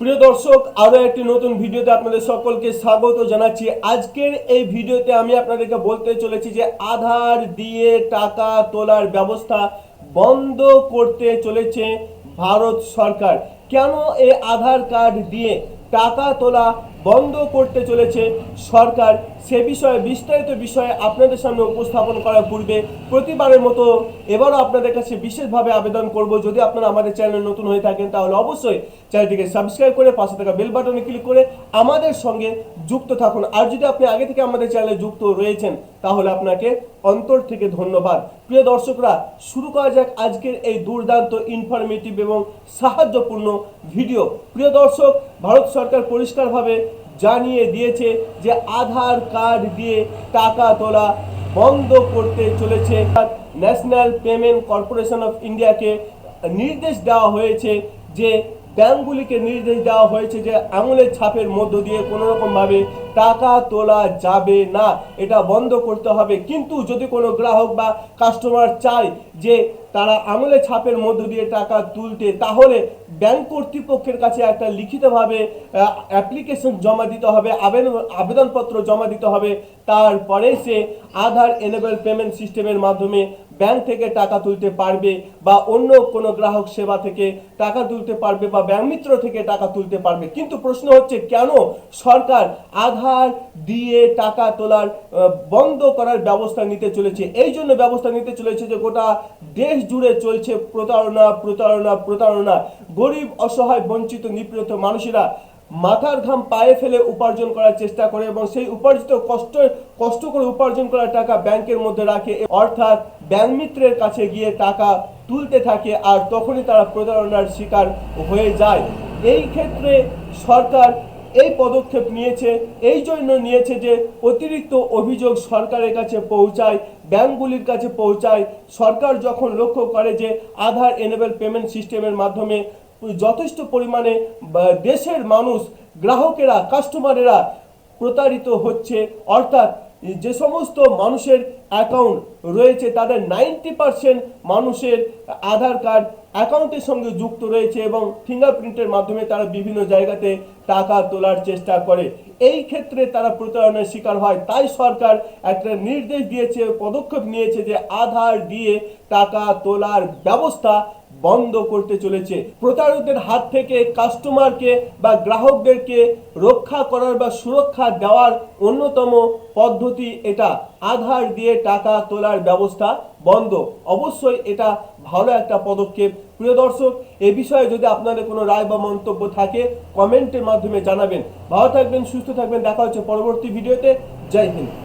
প্রিয় দর্শক, আরও একটি নতুন ভিডিওতে আপনাদের সকলকে স্বাগত জানাচ্ছি। আজকের এই ভিডিওতে আমি আপনাদেরকে বলতে চলেছি যে আধার দিয়ে টাকা তোলার ব্যবস্থা বন্ধ করতে চলেছে ভারত সরকার। কেন এই আধার কার্ড দিয়ে টাকা তোলা বন্ধ করতে চলেছে সরকার। সে বিষয়ে, বিস্তারিত বিষয়ে আপনাদের সামনে উপস্থাপন করার পূর্বে প্রতিবারের মতো এবারও আপনাদের কাছে বিশেষভাবে আবেদন করব। যদি আপনারা আমাদের চ্যানেল নতুন হয়ে থাকেন, তাহলে অবশ্যই চ্যানেলটিকে সাবস্ক্রাইব করে পাশে থাকা বেল বাটনে ক্লিক করে আমাদের সঙ্গে যুক্ত থাকুন। আর যদি আপনি আগে থেকে আমাদের চ্যানেলে যুক্ত রয়েছেন, তাহলে আপনাকে অন্তর থেকে ধন্যবাদ। প্রিয় দর্শকরা, শুরু করা যাক আজকের এই দুর্দান্ত ইনফরমেটিভ এবং সাহায্যপূর্ণ ভিডিও প্রিয় দর্শক, ভারত সরকার পরিষ্কারভাবে জানিয়ে দিয়েছে যে আধার কার্ড দিয়ে টাকা তোলা বন্ধ করতে চলেছে। ন্যাশনাল পেমেন্ট কর্পোরেশন অফ ইন্ডিয়াকে নির্দেশ দেওয়া হয়েছে যে ব্যাঙ্কগুলিকে নির্দেশ দেওয়া হয়েছে যে, আঙুলের ছাপের মধ্য দিয়ে কোনো রকমভাবে টাকা তোলা যাবে না। এটা বন্ধ করতে হবে। কিন্তু যদি কোনো গ্রাহক বা কাস্টমার চায় যে তারা আঙুলের ছাপের মধ্য দিয়ে টাকা তুলতে, তাহলে ব্যাংক কর্তৃপক্ষের কাছে একটা লিখিতভাবে অ্যাপ্লিকেশন জমা দিতে হবে, আবেদন, আবেদনপত্র জমা দিতে হবে। তারপরে সে আধার এনেবল পেমেন্ট সিস্টেমের মাধ্যমে ব্যাংক থেকে টাকা তুলতে পারবে বা অন্য কোনো গ্রাহক সেবা থেকে টাকা তুলতে পারবে বা ব্যাংক মিত্র থেকে টাকা তুলতে পারবে। কিন্তু প্রশ্ন হচ্ছে, কেন সরকার আধার দিয়ে টাকা তোলার বন্ধ করার ব্যবস্থা নিতে চলেছে। এই জন্য ব্যবস্থা নিতে চলেছে যে গোটা দেশ জুড়ে চলছে প্রতারণা প্রতারণা প্রতারণা। গরিব, অসহায়, বঞ্চিত, নিপীড়িত মানুষেরা মাথার ঘাম পায়ে ফেলে উপার্জন করার চেষ্টা করে এবং সেই উপার্জিত কষ্ট কষ্ট করে উপার্জন করা টাকা ব্যাংকের মধ্যে রাখে। অর্থাৎ ব্যাংক মিত্রের কাছে গিয়ে টাকা তুলতে থাকে আর তখনই তারা প্রতারণার শিকার হয়ে যায়। এই ক্ষেত্রে সরকার এই পদক্ষেপ নিয়েছে, এই জন্য নিয়েছে যে অতিরিক্ত অভিযোগ সরকারের কাছে পৌঁছায় ব্যাঙ্কগুলির কাছে পৌঁছায়। সরকার যখন লক্ষ্য করে যে আধার এনেবেল পেমেন্ট সিস্টেমের মাধ্যমে যথেষ্ট পরিমাণে দেশের মানুষ, গ্রাহকেরা কাস্টমারেরা প্রতারিত হচ্ছে, অর্থাৎ যে সমস্ত মানুষের অ্যাকাউন্ট রয়েছে, তাদের নাইনটি পার্সেন্ট মানুষের আধার কার্ড অ্যাকাউন্টের সঙ্গে যুক্ত রয়েছে এবং ফিঙ্গারপ্রিন্টের মাধ্যমে তারা বিভিন্ন জায়গাতে টাকা তোলার চেষ্টা করে। এই ক্ষেত্রে তারা প্রতারণার শিকার হয়। তাই সরকার একটা নির্দেশ দিয়েছে, পদক্ষেপ নিয়েছে যে আধার দিয়ে টাকা তোলার ব্যবস্থা বন্ধ করতে চলেছে। প্রতারকদের হাত থেকে কাস্টমারকে বা গ্রাহকদেরকে রক্ষা করার বা সুরক্ষা দেওয়ার অন্যতম পদ্ধতি এটা। আধার দিয়ে টাকা তোলার ব্যবস্থা বন্ধ। অবশ্যই এটা ভালো একটা পদক্ষেপ। প্রিয় দর্শক, এ বিষয়ে যদি আপনাদের কোনো রায় বা মন্তব্য থাকে কমেন্টের মাধ্যমে জানাবেন। ভালো থাকবেন, সুস্থ থাকবেন। দেখা হচ্ছে পরবর্তী ভিডিওতে। জয় হিন্দ।